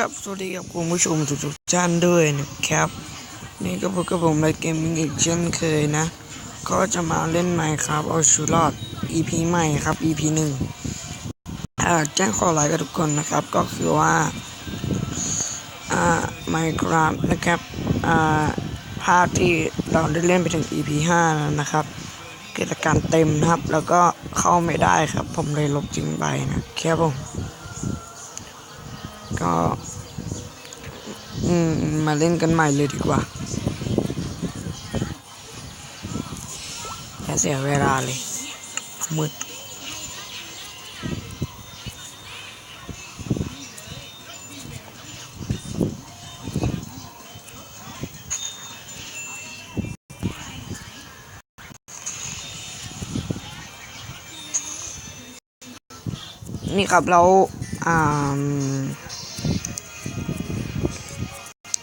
กับสวัสดีกับคุณผู้ชมทุกๆท่านด้วยนะครับ นี่ก็พบกับผมในเกมมิ่งอีกเช่นเคยนะ ก็จะมาเล่นใหม่ครับเอาชูรอด EP ใหม่ครับ EP หนึ่งอ่าแจ้งขอไลน์กับทุกคนนะครับ ก็คือว่าอ่า Minecraft นะครับอ่าภาคที่เราได้เล่นไปถึง EP 5แล้วนะครับ กิจการเต็มนะครับ แล้วก็เข้าไม่ได้ครับ ผมเลยลบจริงไปนะครับผม ก็ อืม มาเล่นกันใหม่เลยดีกว่าอย่าเสียเวลาเลยมืดนี่ครับแล้วอ่า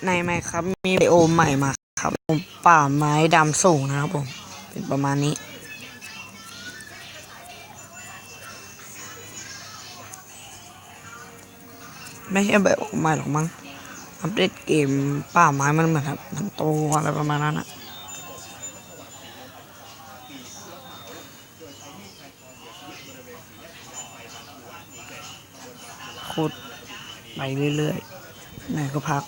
ในไหมครับ มีไบโอมใหม่มาครับผมป่าไม้ดำสูงนะครับผม เป็นประมาณนี้ ไม่ใช่ไบโอมใหม่หรอกมั้ง อัปเดตเกมป่าไม้มันเหมือนครับ มันโตอะไรประมาณนั้นอะขุดไปเรื่อยๆไหนก็พัก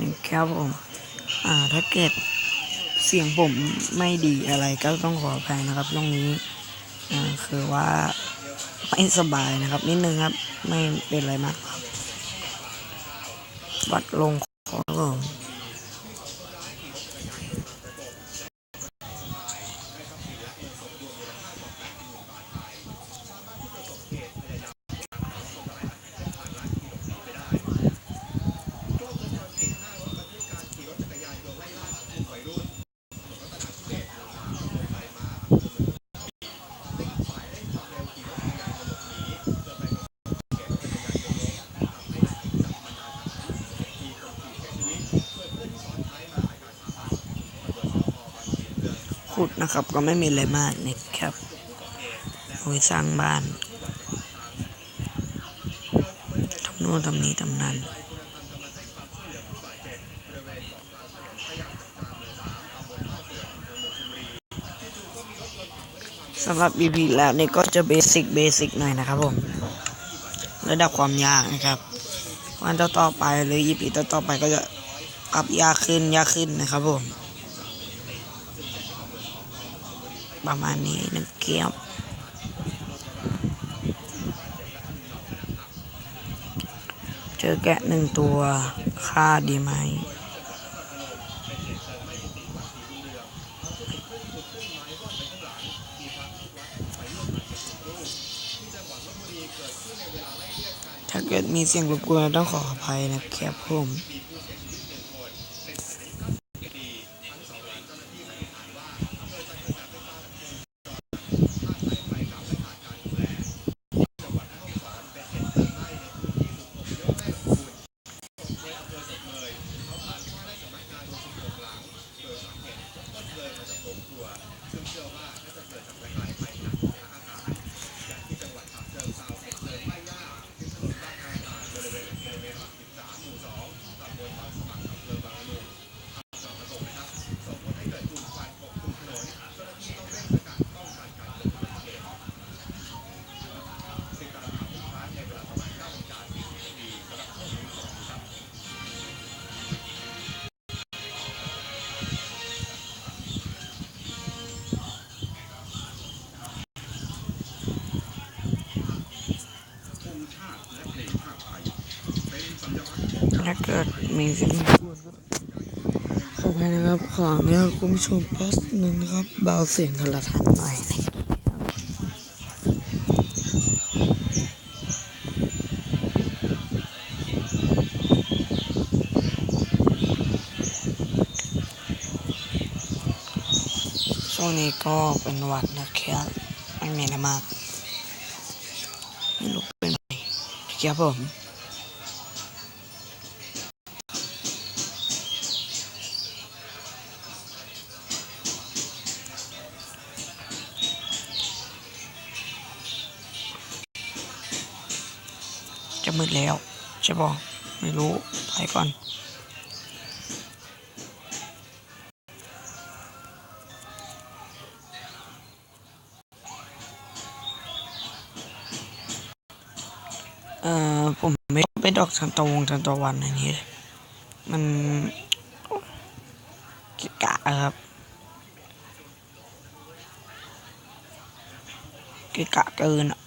นี่ครับผมอ่าถ้าเกิดเสียงผมไม่ดีอะไรก็ต้องขออภัยนะครับตรงนี้อ่าคือว่าไม่สบายนะครับ นิดนึงครับ ไม่เป็นไรมากครับวัดลงของผม ขุดนะครับ ก็ไม่มีอะไรมากนะครับเอาไว้สร้างบ้านทำโน่นทำนี้ทำนั้นสำหรับ EP แล้วนี่ก็จะเบสิกเบสิกหน่อยนะครับผมระดับความยากนะครับวันต่อๆไปหรือ EP ต่อต่อๆไปก็จะอัพยากขึ้นยากขึ้นนะครับผม ประมาณนี้นะเกียบเจอแกะหนึ่งตัวค่าดีไหมถ้าเกิดมีเสียงรบกวนต้องขออภัยนะครับผม มีสียงรบกวนก็ขออภัยนะครับขออนุญาตคุณผู้ชมแป๊บหนึ่งนะครับเบาเสียงโทรทัศน์หน่อยช่วงนี้ก็เป็นวัดนะครับไม่มีอะไรมากไม่รู้เป็นไงครับผม จะมืดแล้ว ใช่ปะไม่รู้ไปก่อนเอ่อผมไม่ไปดอกทันตะวงทันตะวันอันนี้ มันกะกะครับกะกะเกินอะ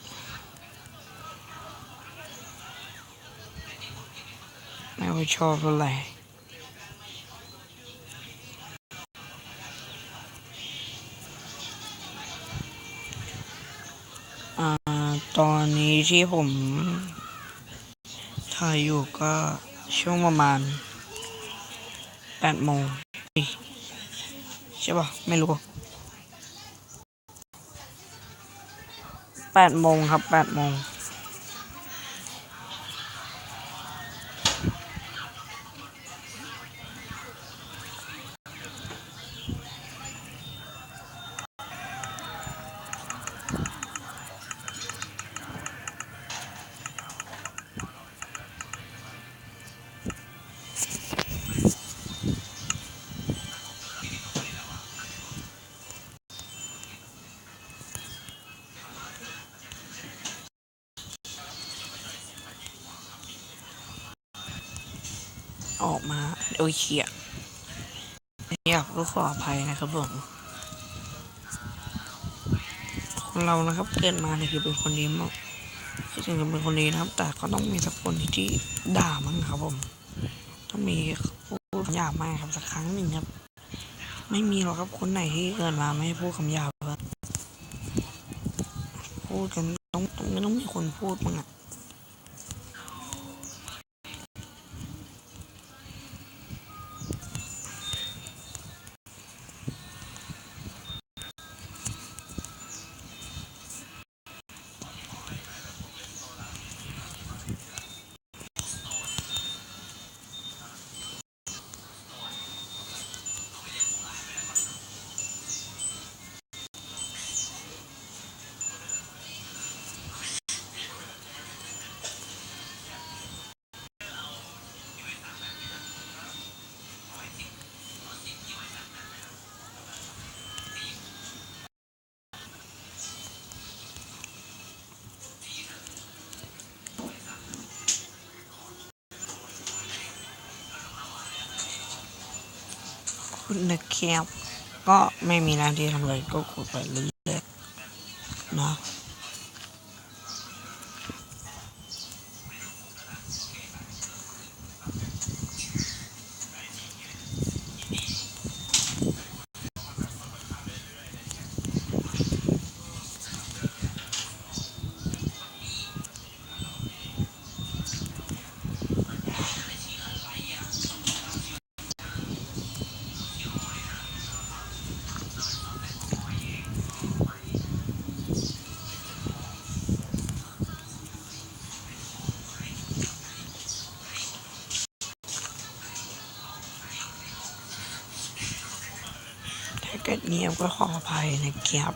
ไม่ค่อยชอบเท่าไหร่ตอนนี้ที่ผมถ่ายอยู่ก็ช่วงประมาณแปดโมงใช่ปะไม่รู้แปดโมงครับแปดโมง โดยเขียอยากก็ขออภัยนะครับผมคนเรานะครับเกิดมาเนี่ยคือเป็นคนดีมากคือถึงจะเป็นคนดีนะครับ แต่ก็ต้องมีสักคนที่ด่ามั้งครับผมต้องมีพูดคำหยาบมากครับสักครั้งหนึ่งครับ ไม่มีหรอกครับคนไหนที่เกิดมาไม่พูดคำหยาบครับพูดกันต้องต้องไม่ต้องมีคนพูดมั้งอะ คุณนะครับก็ไม่มีหน้าที่ทำเลยก็ขุดไปเรื่อยๆเนาะ ถ้าเกิดเงียบก็ขออภัยนะครับ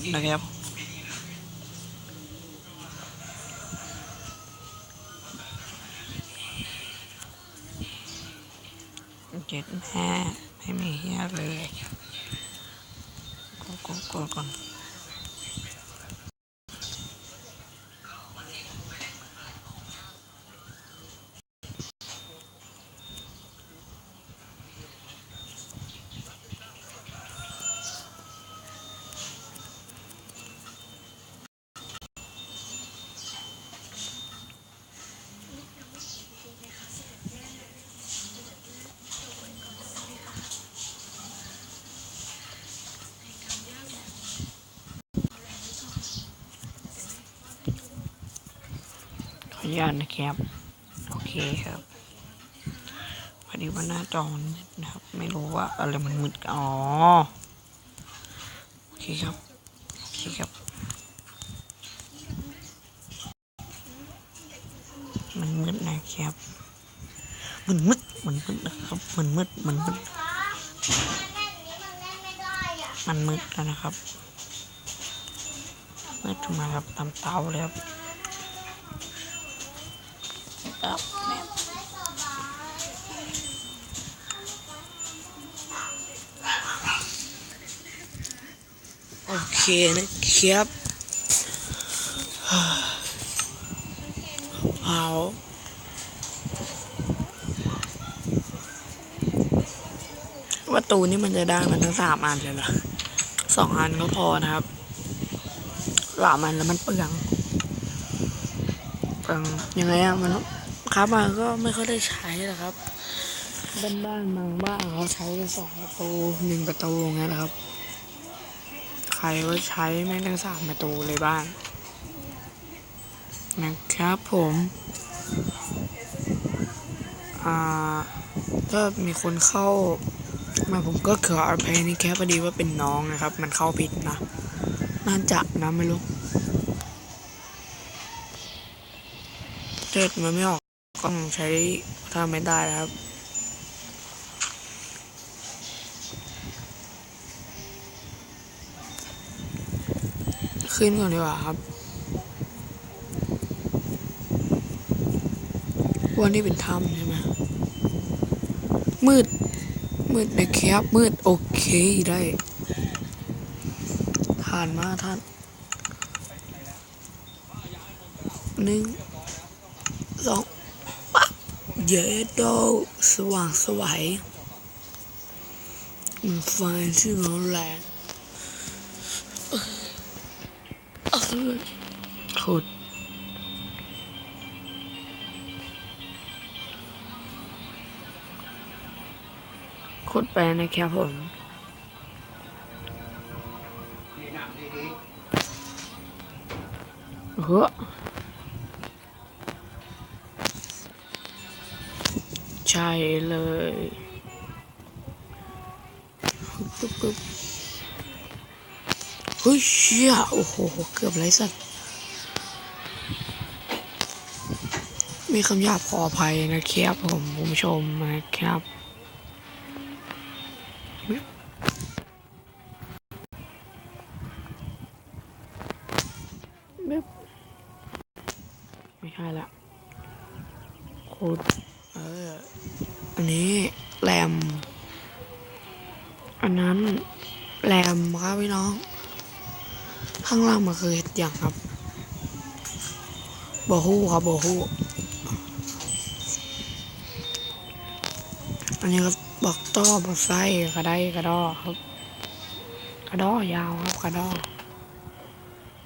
ขุดนะครับ เจ็ดแม่ไม่มีเฮียเลยกดกดกดก่อน ญาตนะครับ โอเคครับพอดีว่าหน้าจอมันมืดนะครับ ไม่รู้ว่าอะไรมันมืดอ๋อโอเคครับโอเคครับ มันมืดนะครับมันมืดมันมืดนะครับมันมืดมันมืดมันมืดแล้วนะครับมืดขึ้นมาครับตามเตาเลยครับ อับแมปโอเคนะครับเอาประตูนี่มันจะได้มันทั้งสามอันเลยเหรอสองอันก็พอนะครับหลามันแล้วมันเปลืองเปลืองยังไงอะมัน ครับมันก็ไม่ค่อยได้ใช้หรอกครับ บ้านบ้านๆบางบ้านเขาใช้สองประตูหนึ่งประตูงเงี้ยแหละครับ ใครก็ใช้แม่งทั้งสามประตูเลยบ้านนะครับผมอ่าถ้ามีคนเข้ามาผมก็ขออภัยนี่แค่พอดีว่าเป็นน้องนะครับ มันเข้าผิดนะน่าจะนะไม่รู้เกิดมันไม่ออก ก็ใช้ถ้าไม่ได้นะครับ ขึ้นก่อนดีกว่าครับวันนี้เป็นถ้ำใช่ไหมมืด มืดนะครับมืด โอเคได้ผ่านมาท่านหนึ่งสอง เยโดสว่างสวัยมันไฟที่ร้อนแรงขุดขุดไปนะครับผมเฮ้อ ใช่เลยปึ๊บปึ๊บเฮ้ยเชี่ยโอ้โห เกือบไรสัตว์มีคำหยาบขออภัยนะครับผมผู้ชมนะครับบึ๊บไม่ใช่ละโคตร เออ อันนี้แรม อันนั้นแรมครับพี่น้อง ข้างล่างมันคือเห็ดอย่างครับบอฮู้ครับบอฮู้อันนี้ก็บอกต้อบอกไส้กระไดกระดอครับ กระดอยาวครับกระดอ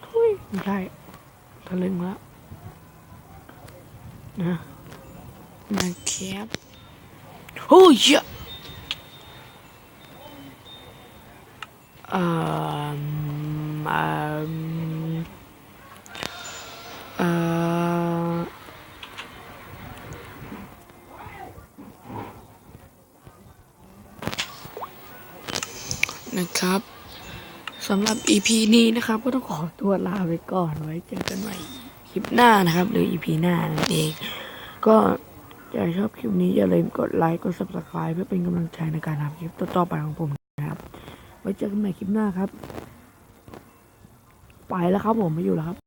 ทุยไม่ใช่ทะลึงแล้วนะ มาแคบโอ้ยอะเอ่อเอ่อเอ่อนะครับสำหรับ EP นี้นะครับ ก็ต้องขอตัวลาไปก่อนไว้เจอกันใหม่คลิปหน้านะครับ หรือ EP หน้านั่นเองก็ ถ้าชอบคลิปนี้อย่าลืมกดไลค์กด subscribe เพื่อเป็นกำลังใจในการทำคลิปต่อๆไปของผมนะครับ ไว้เจอกันใหม่คลิปหน้าครับ ไปแล้วครับผมไม่อยู่แล้วครับ